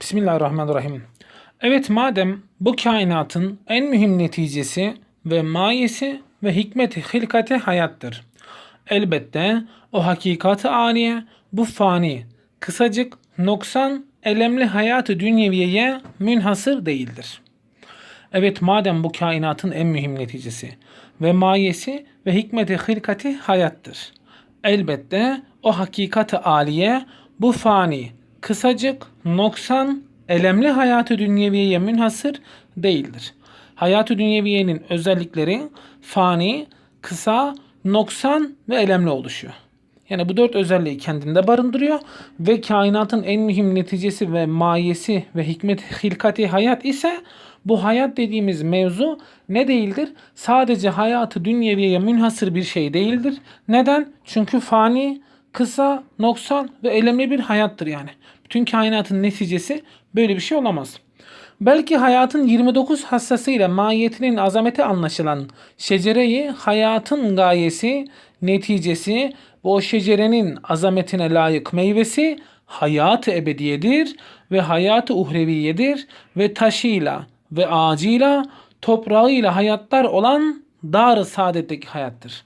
Bismillahirrahmanirrahim. Evet madem bu kainatın en mühim neticesi ve mayesi ve hikmeti hilkati hayattır. Elbette o hakikati âliye bu fani, kısacık, noksan, elemli hayatı dünyeviyeye münhasır değildir. Evet madem bu kainatın en mühim neticesi ve mayesi ve hikmeti hilkati hayattır. Elbette o hakikati aliye bu fani, kısacık, noksan, elemli hayatı dünyeviyeye münhasır değildir. Hayatı dünyeviyenin özellikleri fani, kısa, noksan ve elemli oluşuyor. Yani bu dört özelliği kendinde barındırıyor ve kainatın en mühim neticesi ve mayesi ve hikmet hilkati hayat ise bu hayat dediğimiz mevzu ne değildir? Sadece hayatı dünyeviye münhasır bir şey değildir. Neden? Çünkü fani, kısa, noksan ve elemli bir hayattır yani. Bütün kainatın neticesi böyle bir şey olamaz. Belki hayatın 29 hassasıyla mahiyetinin azameti anlaşılan şecereyi hayatın gayesi, neticesi ve o şecerenin azametine layık meyvesi hayat-ı ebediyedir ve hayat-ı uhreviyedir ve taşıyla ve ağacıyla toprağıyla hayatlar olan dar-ı saadetteki hayattır.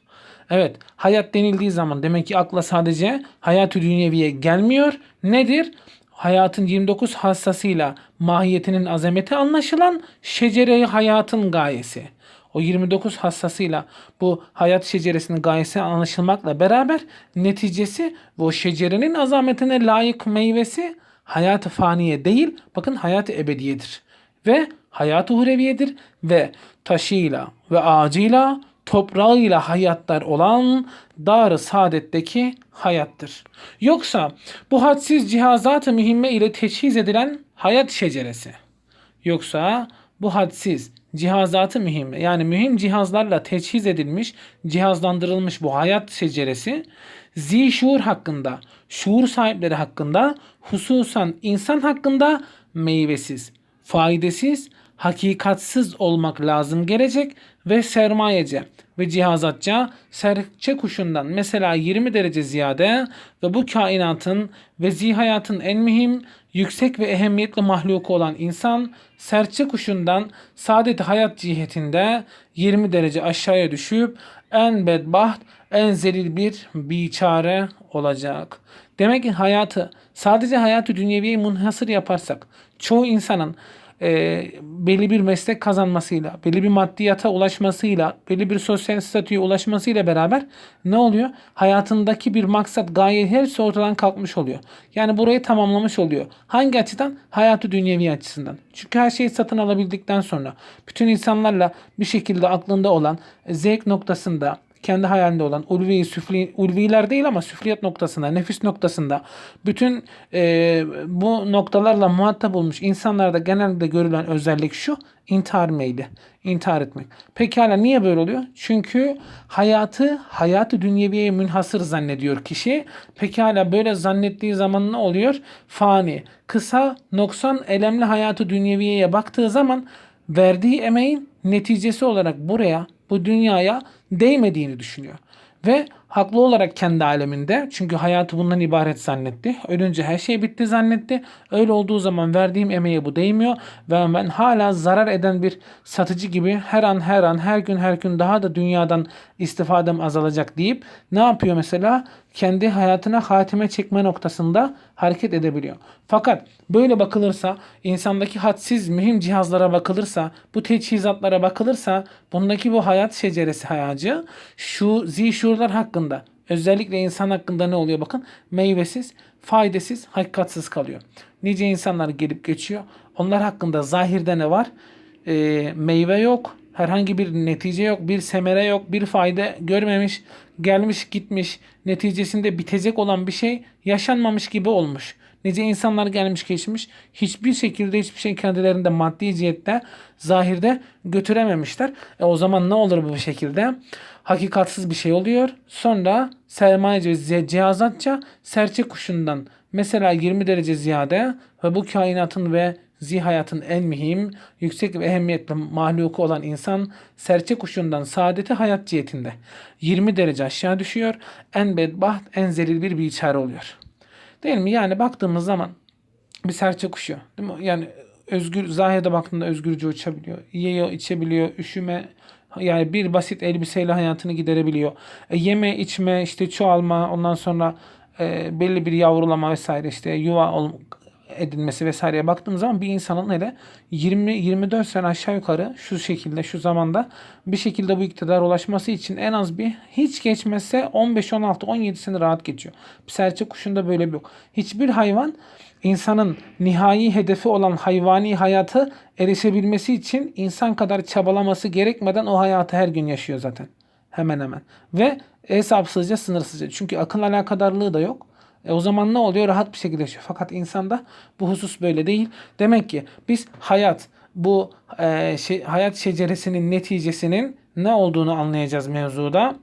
Evet, hayat denildiği zaman demek ki akla sadece hayat-ı dünyeviye gelmiyor. Nedir? Hayatın 29 hassasıyla mahiyetinin azameti anlaşılan şecere hayatın gayesi. O 29 hassasıyla bu hayat şeceresinin gayesi anlaşılmakla beraber neticesi ve o şecerenin azametine layık meyvesi hayat-ı faniye değil, bakın hayat-ı ebediyedir. Ve hayat-ı hureviyedir ve taşıyla ve ağacıyla toprağıyla hayatlar olan dar-ı saadetteki hayattır. Yoksa bu hadsiz cihazat-ı mühimme ile teçhiz edilen hayat şeceresi. Yoksa bu hadsiz cihazatı mühim yani mühim cihazlarla teçhiz edilmiş, cihazlandırılmış bu hayat şeceresi zi şuur hakkında, şuur sahipleri hakkında, hususan insan hakkında meyvesiz, faydasız, hakikatsız olmak lazım gelecek ve sermayece ve cihazatça serçe kuşundan mesela 20 derece ziyade ve bu kainatın ve zihayatın en mühim, yüksek ve ehemmiyetli mahluku olan insan serçe kuşundan saadet hayat cihetinde 20 derece aşağıya düşüp en bedbaht, en zelil bir biçare olacak. Demek ki hayatı sadece hayatı dünyeviye munhasır yaparsak çoğu insanın e, belli bir meslek kazanmasıyla, belli bir maddiyata ulaşmasıyla, belli bir sosyal statüye ulaşmasıyla beraber ne oluyor? Hayatındaki bir maksat, gaye hepsi ortadan kalkmış oluyor. Yani burayı tamamlamış oluyor. Hangi açıdan? Hayatı dünyevi açısından. Çünkü her şeyi satın alabildikten sonra bütün insanlarla bir şekilde aklında olan zevk noktasında, kendi hayalinde olan ulvi, süfli, ulviler değil ama süfliyat noktasında, nefis noktasında bütün e, bu noktalarla muhatap olmuş insanlarda genelde görülen özellik şu intihar meyli. intihar etmek. Pekala niye böyle oluyor? Çünkü hayatı, hayatı dünyeviye münhasır zannediyor kişi. Pekala böyle zannettiği zaman ne oluyor? Fani, kısa, noksan, elemli hayatı dünyeviyeye baktığı zaman verdiği emeğin neticesi olarak buraya bu dünyaya değmediğini düşünüyor. Ve haklı olarak kendi aleminde çünkü hayatı bundan ibaret zannetti. Ölünce her şey bitti zannetti. Öyle olduğu zaman verdiğim emeğe bu değmiyor ve ben hala zarar eden bir satıcı gibi her an her an her gün her gün daha da dünyadan istifadem azalacak deyip ne yapıyor mesela? Kendi hayatına hatime çekme noktasında hareket edebiliyor. Fakat böyle bakılırsa insandaki hadsiz mühim cihazlara bakılırsa bu teçhizatlara bakılırsa bundaki bu hayat şeceresi hayacı şu zişurlar hakkında özellikle insan hakkında ne oluyor bakın meyvesiz, faydasız, hakikatsiz kalıyor. Nice insanlar gelip geçiyor. Onlar hakkında zahirde ne var? E, meyve yok, herhangi bir netice yok, bir semere yok, bir fayda görmemiş, gelmiş gitmiş, neticesinde bitecek olan bir şey yaşanmamış gibi olmuş. Nice insanlar gelmiş geçmiş hiçbir şekilde hiçbir şey kendilerinde maddi cihette zahirde götürememişler. E o zaman ne olur bu şekilde? Hakikatsız bir şey oluyor. Sonra sermayeci ve cihazatça serçe kuşundan mesela 20 derece ziyade ve bu kainatın ve zihayatın en mühim, yüksek ve ehemmiyetli mahluku olan insan serçe kuşundan saadeti hayat cihetinde 20 derece aşağı düşüyor. En bedbaht, en zelil bir biçare oluyor. Değil mi? Yani baktığımız zaman bir serçe kuşu. Değil mi? Yani özgür zahirde baktığında özgürce uçabiliyor. Yiyor, içebiliyor, üşüme yani bir basit elbiseyle hayatını giderebiliyor. E, yeme, içme, işte çoğalma, ondan sonra e, belli bir yavrulama vesaire işte yuva edinmesi vesaireye baktığımız zaman bir insanın hele 20-24 sene aşağı yukarı şu şekilde şu zamanda bir şekilde bu iktidara ulaşması için en az bir hiç geçmezse 15, 16, 17 sene rahat geçiyor. Serçe kuşunda böyle bir yok. Hiçbir hayvan insanın nihai hedefi olan hayvani hayatı erişebilmesi için insan kadar çabalaması gerekmeden o hayatı her gün yaşıyor zaten. Hemen hemen. Ve hesapsızca sınırsızca. Çünkü akıl alakadarlığı da yok. E o zaman ne oluyor? Rahat bir şekilde yaşıyor. Fakat insanda bu husus böyle değil. Demek ki biz hayat bu e, şey, hayat şeceresinin neticesinin ne olduğunu anlayacağız mevzuda.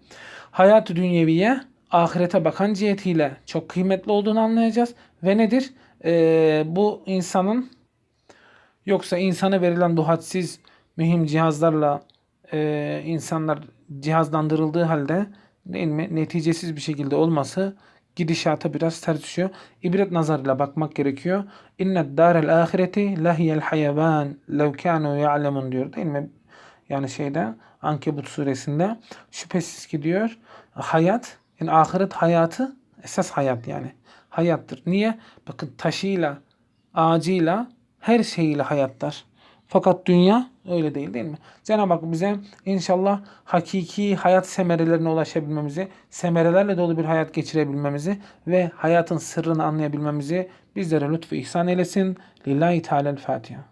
Hayat dünyeviye ahirete bakan cihetiyle çok kıymetli olduğunu anlayacağız. Ve nedir? E, bu insanın yoksa insana verilen bu hadsiz mühim cihazlarla e, insanlar cihazlandırıldığı halde değil mi neticesiz bir şekilde olması gidişata biraz ters düşüyor. İbret nazarıyla bakmak gerekiyor. İnne dârel ahireti lahiyel hayvan lev kânû ya'lemun diyor değil mi? Yani şeyde Ankebut suresinde şüphesiz ki diyor hayat yani ahiret hayatı esas hayat yani hayattır. Niye? Bakın taşıyla, ağacıyla, her şeyiyle hayatlar. Fakat dünya öyle değil değil mi? Cenab-ı Hak bize inşallah hakiki hayat semerelerine ulaşabilmemizi, semerelerle dolu bir hayat geçirebilmemizi ve hayatın sırrını anlayabilmemizi bizlere lütfu ihsan eylesin. Lillahi Teala'l Fatiha.